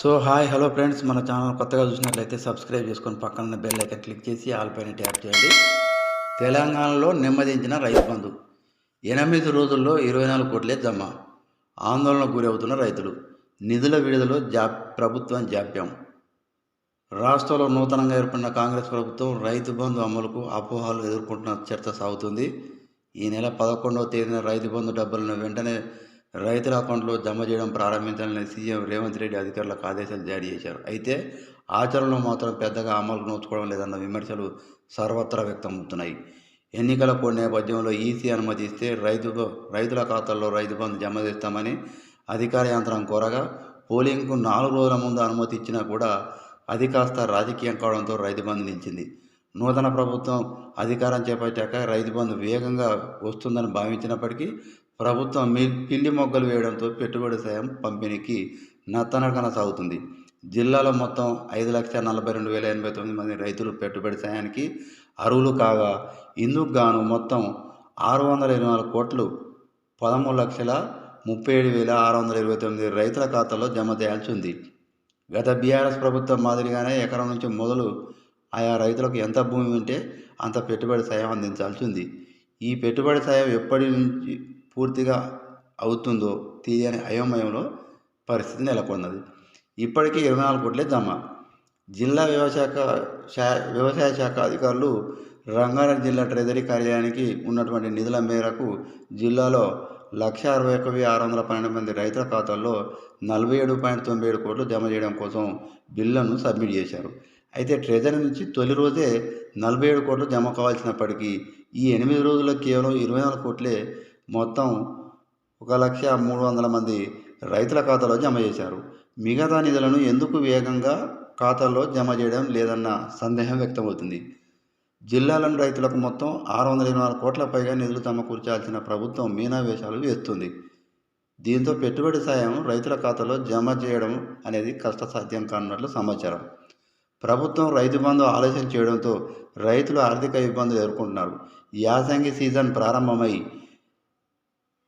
So hi hello friends. మన channel కొత్తగా చూసినట్లయితే సబ్స్క్రైబ్ చేసుకొని పక్కన బెల్ ఐకన్ క్లిక్ చేసి ఆల్ పైన ట్యాప్ చేయండి. తెలంగాణలో నెమ్మదించిన రైతు బంధు. ఎనిమిది రోజుల్లో ఇరవై నాలుగు కోట్లే జమ. ఆందోళనకు గురి అవుతున్న రైతులు. నిధుల విడుదల జా ప్రభుత్వం జాప్యం. రాష్ట్రంలో నూతనంగా ఏర్పడిన కాంగ్రెస్ ప్రభుత్వం రైతు బంధు అమలుకు అపోహలు ఎదుర్కొంటున్న చర్చ సాగుతుంది. ఈ నెల పదకొండవ తేదీన రైతు బంధు డబ్బులను వెంటనే రైతుల అకౌంట్లో జమ చేయడం ప్రారంభించాలని సీఎం రేవంత్ రెడ్డి అధికారులకు ఆదేశాలు జారీ చేశారు. అయితే ఆచరణలో మాత్రం పెద్దగా అమలు నోచుకోవడం లేదన్న విమర్శలు సర్వత్రా వ్యక్తమవుతున్నాయి. ఎన్నికల కోడ్ నేపథ్యంలో ఈసీ అనుమతి ఇస్తే రైతు రైతుల ఖాతాల్లో రైతు బంధు జమ చేస్తామని అధికార యంత్రం కోరగా పోలింగ్కు నాలుగు రోజుల ముందు అనుమతి ఇచ్చినా కూడా అది కాస్త రాజకీయం కావడంతో రైతు బంధు నిలిచింది. నూతన ప్రభుత్వం అధికారం చేపట్టాక రైతు బంధు వేగంగా వస్తుందని భావించినప్పటికీ ప్రభుత్వం మీ పిల్లి మొగ్గలు వేయడంతో పెట్టుబడి సాయం పంపిణీకి నత్తనడకన సాగుతుంది. జిల్లాలో మొత్తం ఐదు లక్షల నలభై రెండు వేల ఎనభై తొమ్మిది మంది రైతులు పెట్టుబడి సాయానికి అర్హులు కాగా ఇందుకు గాను మొత్తం ఆరు వందల ఇరవై నాలుగు కోట్లు పదమూడు లక్షల ముప్పై ఏడు వేల ఆరు వందల ఇరవై తొమ్మిది రైతుల ఖాతాలో జమ చేయాల్సి ఉంది. గత బీఆర్ఎస్ ప్రభుత్వం మాదిరిగానే ఎకరం నుంచి మొదలు ఆయా రైతులకు ఎంత భూమి ఉంటే అంత పెట్టుబడి సాయం అందించాల్సి ఉంది. ఈ పెట్టుబడి సాయం ఎప్పటి నుంచి పూర్తిగా అవుతుందో తీయని అయోమయంలో పరిస్థితి నెలకొన్నది. ఇప్పటికీ ఇరవై నాలుగు కోట్లే జమ. జిల్లా వ్యవసాయ శా వ్యవసాయ శాఖ అధికారులు రంగారెడ్డి జిల్లా ట్రెజరీ కార్యాలయానికి ఉన్నటువంటి నిధుల మేరకు జిల్లాలో లక్ష అరవై ఒక వెయ్యి ఆరు వందల పన్నెండు మంది రైతుల ఖాతాల్లో నలభై ఏడు పాయింట్ తొంభై ఏడు కోట్లు జమ చేయడం కోసం బిల్లును సబ్మిట్ చేశారు. అయితే ట్రెజరీ నుంచి తొలి రోజే నలభై ఏడు కోట్లు జమ కావాల్సినప్పటికీ ఈ ఎనిమిది రోజుల్లో కేవలం ఇరవై నాలుగు కోట్లే మొత్తం ఒక లక్ష మూడు వందల మంది రైతుల ఖాతాలో జమ చేశారు. మిగతా నిధులను ఎందుకు వేగంగా ఖాతాల్లో జమ చేయడం లేదన్న సందేహం వ్యక్తమవుతుంది. జిల్లాలోని రైతులకు మొత్తం ఆరు వందల ఇరవై నాలుగు కోట్ల పైగా నిధులు సమకూర్చాల్సిన ప్రభుత్వం మీనావేశాలు వేస్తుంది. దీంతో పెట్టుబడి సాయం రైతుల ఖాతాలో జమ చేయడం అనేది కష్టసాధ్యం కానున్నట్లు సమాచారం. ప్రభుత్వం రైతు బంధు ఆలస్యం చేయడంతో రైతులు ఆర్థిక ఇబ్బందులు ఎదుర్కొంటున్నారు. యాసంగి సీజన్ ప్రారంభమై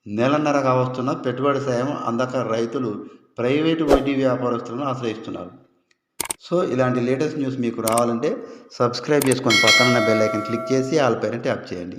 నెలన్నర కావస్తున్న పెట్టుబడి సాయం అందక రైతులు ప్రైవేటు వడ్డీ వ్యాపారస్తులను ఆశ్రయిస్తున్నారు. సో ఇలాంటి లేటెస్ట్ న్యూస్ మీకు రావాలంటే సబ్స్క్రైబ్ చేసుకొని పక్కన బెల్ ఐకన్ క్లిక్ చేసి ఆల్ పేరెంట్ యాప్ చేయండి.